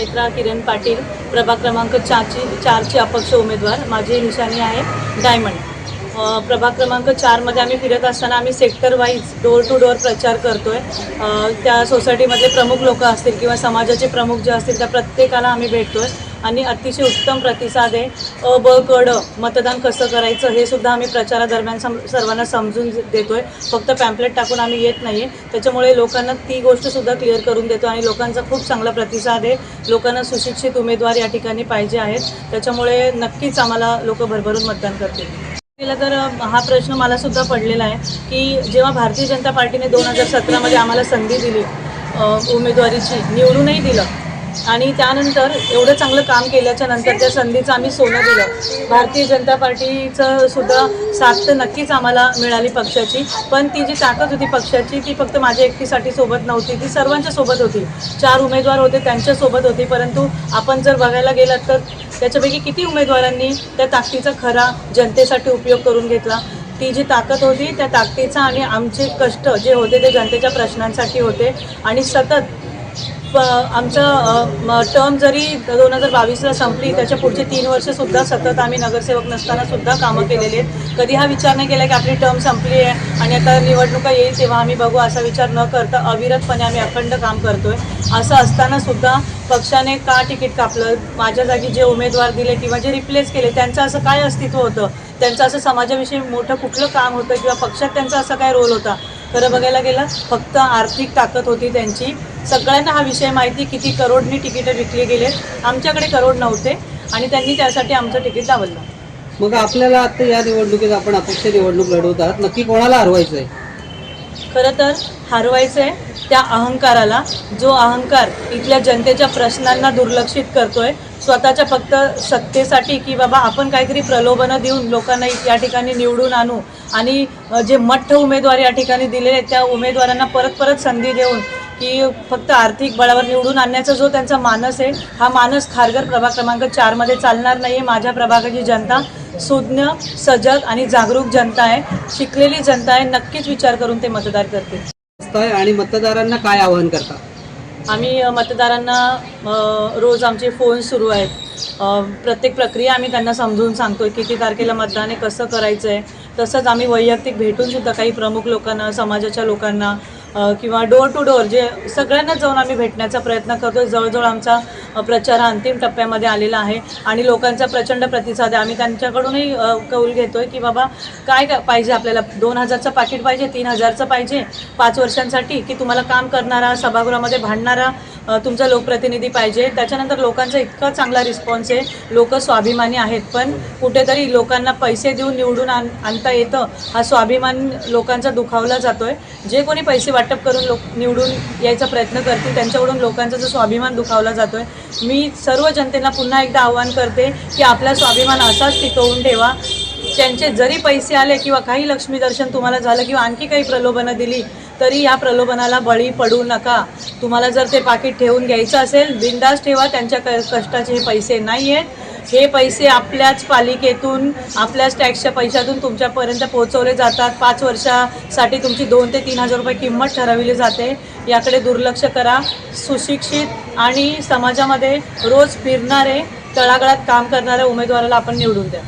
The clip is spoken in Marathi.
नेत्रा किरण पाटील प्रभाग क्रमांक चारची चारची अपक्ष उमेदवार माझी निशाणी आहे डायमंड. प्रभाग क्रमांक चारमध्ये आम्ही फिरत असताना आम्ही sector wise door to door प्रचार करतो आहे त्या सोसायटीमधले प्रमुख लोक असतील किंवा समाजाचे प्रमुख जे असतील त्या प्रत्येकाला आम्ही भेटतो आहे आणि अतिशय उत्तम प्रतिसाद आहे अ ब कड मतदान कसं करायचं हे सुद्धा आम्ही प्रचारादरम्यान सम सर्वांना समजून देतो आहे फक्त पॅम्पलेट टाकून आम्ही येत नाही आहे त्याच्यामुळे लोकांना ती गोष्टसुद्धा क्लिअर करून देतो आणि लोकांचा खूप चांगला प्रतिसाद आहे. लोकांना सुशिक्षित उमेदवार या ठिकाणी पाहिजे आहेत. त्याच्यामुळे नक्कीच आम्हाला लोक भरभरून मतदान करतील. केला तर हा प्रश्न मला सुद्धा पडलेला आहे की जेव्हा भारतीय जनता पार्टीने दोन हजार सतरामध्ये आम्हाला संधी दिली उमेदवारीची निवडूनही दिलं आणि त्यानंतर एवढं चांगलं काम केल्याच्यानंतर त्या संधीचं आम्ही सोनं दिलं. भारतीय जनता पार्टीचं सुद्धा साथ तर नक्कीच आम्हाला मिळाली पक्षाची पण ती जी ताकद होती पक्षाची ती फक्त माझ्या एकटीसाठी सोबत नव्हती ती सर्वांच्या सोबत होती. चार उमेदवार होते त्यांच्यासोबत होती परंतु आपण जर बघायला गेलात तर त्याच्यापैकी किती उमेदवारांनी त्या ताकदीचा खरा जनतेसाठी उपयोग करून घेतला? ती जी ताकद होती त्या ताकदीचा आणि आमचे कष्ट जे होते ते जनतेच्या प्रश्नांसाठी होते. आणि सतत आमचं टर्म जरी दोन हजार बावीसला संपली त्याच्या पुढचे तीन वर्षसुद्धा सतत आम्ही नगरसेवक नसतानासुद्धा कामं केलेली आहेत. कधी हा विचार नाही केला की आपली टर्म संपली आहे आणि आता निवडणुका येईल तेव्हा आम्ही बघू असा विचार न करता अविरतपणे आम्ही अखंड काम करतोय. असं असतानासुद्धा पक्षाने का तिकीट कापलं? माझ्या जागी जे उमेदवार दिले किंवा जे रिप्लेस केले त्यांचं असं काय अस्तित्व होतं? त्यांचं असं समाजाविषयी मोठं कुठलं काम होतं? किंवा पक्षात त्यांचा असा काय रोल होता? खरं बघायला गेलं फक्त आर्थिक ताकद होती त्यांची. सगळ्यांना हा विषय माहिती किती करोडनी तिकीटं विकली गेलेत. आमच्याकडे करोड नव्हते आणि त्यांनी त्यासाठी आमचं तिकीट दावलं मग आपल्याला आता या निवडणुकीत आपण अपक्ष निवडणूक लढवतात. नक्की कोणाला हरवायचं आहे खरं तर हरवायचं आहे त्या अहंकाराला. जो अहंकार इथल्या जनतेच्या प्रश्नांना दुर्लक्षित करतोय स्वतःच्या फक्त सत्तेसाठी की बाबा आपण काहीतरी प्रलोभनं देऊन लोकांना या ठिकाणी निवडून आणू आणि जे मठ्ठ उमेदवार या ठिकाणी दिलेले आहेत त्या उमेदवारांना परत परत संधी देऊन की फक्त आर्थिक बळावर निवडून आणण्याचा जो त्यांचा मानस आहे हा मानस खारघर प्रभाग क्रमांक चारमध्ये चालणार नाही आहे माझ्या प्रभागाची जनता सुज्ञ सजग आणि जागरूक जनता आहे. शिकलेली जनता आहे. नक्कीच विचार करून ते मतदार करतील. आणि मतदारांना काय आवाहन करता? आम्ही मतदारांना रोज आमचे फोन सुरू आहेत. प्रत्येक प्रक्रिया आम्ही त्यांना समजून सांगतो किती तारखेला मतदान आहे कसं करायचं आहे तसंच आम्ही वैयक्तिक भेटून सुद्धा काही प्रमुख लोकांना समाजाच्या लोकांना किंवा डोअर टू डोअर जे सगळ्यांनाच जाऊन आम्ही भेटण्याचा प्रयत्न करतो जवळजवळ आमचा प्रचार हा अंतिम टप्प्यामध्ये आलेला आहे आणि लोकांचा प्रचंड प्रतिसाद आहे. आम्ही त्यांच्याकडूनही कौल कौल घेतोय की बाबा काय पाहिजे आपल्याला? दोन हजारचं पाकिट पाहिजे तीन हजारचं पाहिजे? पाच वर्षांसाठी? की तुम्हाला काम करणारा सभागृहामध्ये भांडणारा तुमचा लोकप्रतिनिधी पाहिजे. त्याच्यानंतर लोकांचा इतका चांगला रिस्पॉन्स आहे. लोक स्वाभिमानी आहेत पण कुठेतरी लोकांना पैसे देऊन निवडून आण आणता येतं हा स्वाभिमान लोकांचा दुखावला जातोय. जे कोणी पैसे वाटप करून लोक निवडून यायचा प्रयत्न करतील त्यांच्याकडून लोकांचा जो स्वाभिमान दुखावला जातोय. मी सर्व जनतेला पुन्हा एकदा आवाहन करते की आपला स्वाभिमान असाच टिकवून ठेवा. त्यांचे जरी पैसे आले किंवा काही लक्ष्मी दर्शन तुम्हाला झालं किंवा आणखी काही प्रलोभनं दिली तरी या प्रलोभनाला बळी पडू नका. तुम्हाला जर ते पाकिट ठेवून घ्यायचं असेल बिंदास ठेवा त्यांच्या क कष्टाचे हे पैसे नाही आहेत हे पैसे आपल्याच पालिकेतून आपल्याच टॅक्सच्या पैशातून तुमच्यापर्यंत पोहोचवले जातात. पाच वर्षासाठी तुमची दोन ते तीन हजार रुपये किंमत ठरवली जाते. याकडे दुर्लक्ष करा. सुशिक्षित आणि समाजामध्ये रोज फिरणारे तळागाळात काम करणाऱ्या उमेदवाराला आपण निवडून द्या.